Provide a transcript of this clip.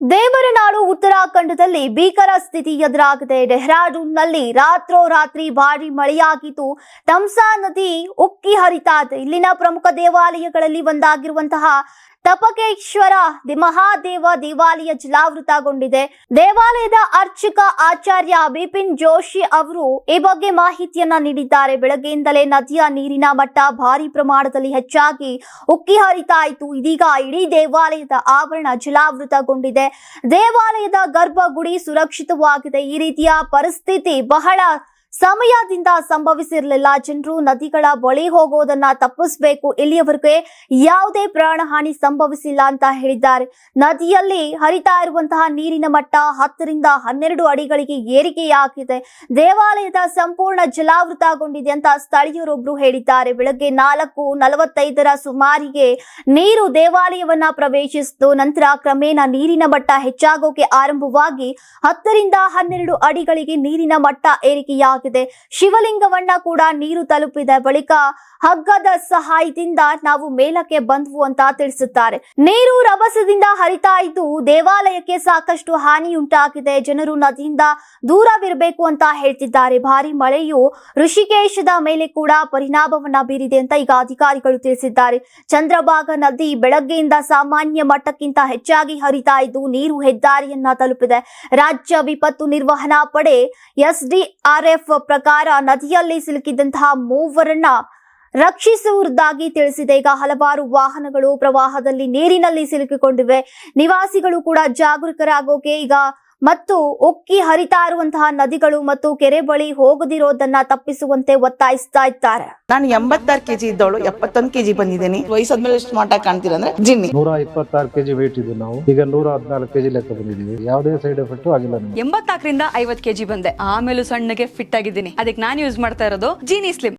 ದೇವರನಾಡು ಉತ್ತರಾಖಂಡದಲ್ಲಿ ಭೀಕರ ಸ್ಥಿತಿ ಎದುರಾಗಿದೆ. ಡೆಹ್ರಾಡೂನ್ನಲ್ಲಿ ರಾತ್ರೋರಾತ್ರಿ ಭಾರಿ ಮಳೆಯಾಗಿದ್ದು ತಮ್ಸಾ ನದಿ ಉಕ್ಕಿ ಹರಿತಾ ಇಲ್ಲಿನ ಪ್ರಮುಖ ದೇವಾಲಯಗಳಲ್ಲಿ ಒಂದಾಗಿರುವಂತಹ ತಪಕೇಶ್ವರ ದಿ- ಮಹಾದೇವ ದೇವಾಲಯ ಜಲಾವೃತಗೊಂಡಿದೆ. ದೇವಾಲಯದ ಅರ್ಚಕ ಆಚಾರ್ಯ ಬಿಪಿನ್ ಜೋಶಿ ಅವರು ಈ ಬಗ್ಗೆ ಮಾಹಿತಿಯನ್ನ ನೀಡಿದ್ದಾರೆ. ಬೆಳಗ್ಗೆಯಿಂದಲೇ ನದಿಯ ನೀರಿನ ಮಟ್ಟ ಭಾರಿ ಪ್ರಮಾಣದಲ್ಲಿ ಹೆಚ್ಚಾಗಿ ಉಕ್ಕಿ ಹರಿತಾ ಇದೀಗ ಇಡೀ ದೇವಾಲಯದ ಆವರಣ ಜಲಾವೃತಗೊಂಡಿದೆ. ದೇವಾಲಯದ ಗರ್ಭಗುಡಿ ಸುರಕ್ಷಿತವಾಗಿದೆ. ಈ ರೀತಿಯ ಪರಿಸ್ಥಿತಿ ಬಹಳ ಸಮಯದಿಂದ ಸಂಭವಿಸಿರಲಿಲ್ಲ. ಜನರು ನದಿಗಳ ಬಳಿ ಹೋಗೋದನ್ನ ತಪ್ಪಿಸಬೇಕು. ಇಲ್ಲಿಯವರೆಗೆ ಯಾವುದೇ ಪ್ರಾಣಹಾನಿ ಸಂಭವಿಸಿಲ್ಲ ಅಂತ ಹೇಳಿದ್ದಾರೆ. ನದಿಯಲ್ಲಿ ಹರಿತಾ ಇರುವಂತಹ ನೀರಿನ ಮಟ್ಟ ಹತ್ತರಿಂದ ಹನ್ನೆರಡು ಅಡಿಗಳಿಗೆ ಏರಿಕೆಯಾಗಿದೆ. ದೇವಾಲಯದ ಸಂಪೂರ್ಣ ಜಲಾವೃತಗೊಂಡಿದೆ ಅಂತ ಸ್ಥಳೀಯರೊಬ್ರು ಹೇಳಿದ್ದಾರೆ. ಬೆಳಗ್ಗೆ ನಾಲ್ಕು ನಲವತ್ತೈದರ ಸುಮಾರಿಗೆ ನೀರು ದೇವಾಲಯವನ್ನ ಪ್ರವೇಶಿಸಿತು. ನಂತರ ಕ್ರಮೇಣ ನೀರಿನ ಮಟ್ಟ ಹೆಚ್ಚಾಗೋಕೆ ಆರಂಭವಾಗಿ ಹತ್ತರಿಂದ ಹನ್ನೆರಡು ಅಡಿಗಳಿಗೆ ನೀರಿನ ಮಟ್ಟ ಏರಿಕೆಯಾಗಿದೆ. ಶಿವಲಿಂಗವನ್ನ ಕೂಡ ನೀರು ತಲುಪಿದ ಬಳಿಕ ಹಗ್ಗದ ಸಹಾಯದಿಂದ ನಾವು ಮೇಲಕ್ಕೆ ಬಂದ್ವು ಅಂತ ತಿಳಿಸುತ್ತಾರೆ. ನೀರು ರಭಸದಿಂದ ಹರಿತಾ ಇದ್ದು ದೇವಾಲಯಕ್ಕೆ ಸಾಕಷ್ಟು ಹಾನಿಯುಂಟಾಗಿದೆ. ಜನರು ನದಿಯಿಂದ ದೂರವಿರಬೇಕು ಅಂತ ಹೇಳ್ತಿದ್ದಾರೆ. ಭಾರಿ ಮಳೆಯು ಋಷಿಕೇಶದ ಮೇಲೆ ಕೂಡ ಪರಿಣಾಮವನ್ನ ಬೀರಿದೆ ಅಂತ ಈಗ ಅಧಿಕಾರಿಗಳು ತಿಳಿಸಿದ್ದಾರೆ. ಚಂದ್ರಭಾಗ ನದಿ ಬೆಳಗ್ಗೆಯಿಂದ ಸಾಮಾನ್ಯ ಮಟ್ಟಕ್ಕಿಂತ ಹೆಚ್ಚಾಗಿ ಹರಿತಾ ಇದ್ದು ನೀರು ಹೆದ್ದಾರಿಯನ್ನ ತಲುಪಿದೆ. ರಾಜ್ಯ ವಿಪತ್ತು ನಿರ್ವಹಣಾ ಪಡೆ ಎಸ್ಡಿಆರ್ಎಫ್ ಪ್ರಕಾರ ನದಿಯಲ್ಲಿ ಸಿಲುಕಿದಂತಹ ಮೂವರನ್ನ ರಕ್ಷಿಸುವುದಾಗಿ ತಿಳಿಸಿದೆ. ಈಗ ಹಲವಾರು ವಾಹನಗಳು ಪ್ರವಾಹದಲ್ಲಿ ನೀರಿನಲ್ಲಿ ಸಿಲುಕಿಕೊಂಡಿವೆ. ನಿವಾಸಿಗಳು ಕೂಡ ಜಾಗರೂಕರಾಗೋಕೆ ಈಗ ಮತ್ತು ಉಕ್ಕಿ ಹರಿತಾ ಇರುವಂತಹ ನದಿಗಳು ಮತ್ತು ಕೆರೆ ಬಳಿ ಹೋಗದಿರೋದನ್ನ ತಪ್ಪಿಸುವಂತೆ ಒತ್ತಾಯಿಸ್ತಾ ಇದ್ದಾರೆ. ನಾನು ಎಂಬತ್ತಾರು ಕೆಜಿ ಇದ್ದವಳು ಎಪ್ಪತ್ತೊಂದು ಕೆಜಿ ಬಂದಿದ್ದೀನಿ. ವಯಸ್ಸಾದ್ಮೇಲೆ ಸ್ಮಾರ್ಟ್ ಮಾಟ ಕಾಣ್ತೀರ ಅಂದ್ರೆ ಜಿನ್ನಿ. ನೂರ ಇಪ್ಪತ್ತಾರು ಕೆಜಿ ವೇಟ್ ಇದ್ದೀವಿ ನಾವು. ಈಗ ನೂರ ಹದಿನಾಲ್ಕು ಕೆಜಿ ಲೆಕ್ಕ ಬಂದಿದ್ದೀವಿ. ಯಾವುದೇ ಸೈಡ್ ಎಫೆಕ್ಟ್ ಆಗಿಲ್ಲ ಎಂಬತ್ತಾಕರಿಂದ ಎಂಬತ್ನಾಲ್ಕರಿಂದ ಐವತ್ ಕೆಜಿ ಬಂದೆ. ಆಮೇಲೆ ಸಣ್ಣಗೆ ಫಿಟ್ ಆಗಿದ್ದೀನಿ. ಅದಕ್ಕೆ ನಾನು ಯೂಸ್ ಮಾಡ್ತಾ ಇರೋದು ಜೀನಿ ಸ್ಲಿಮ್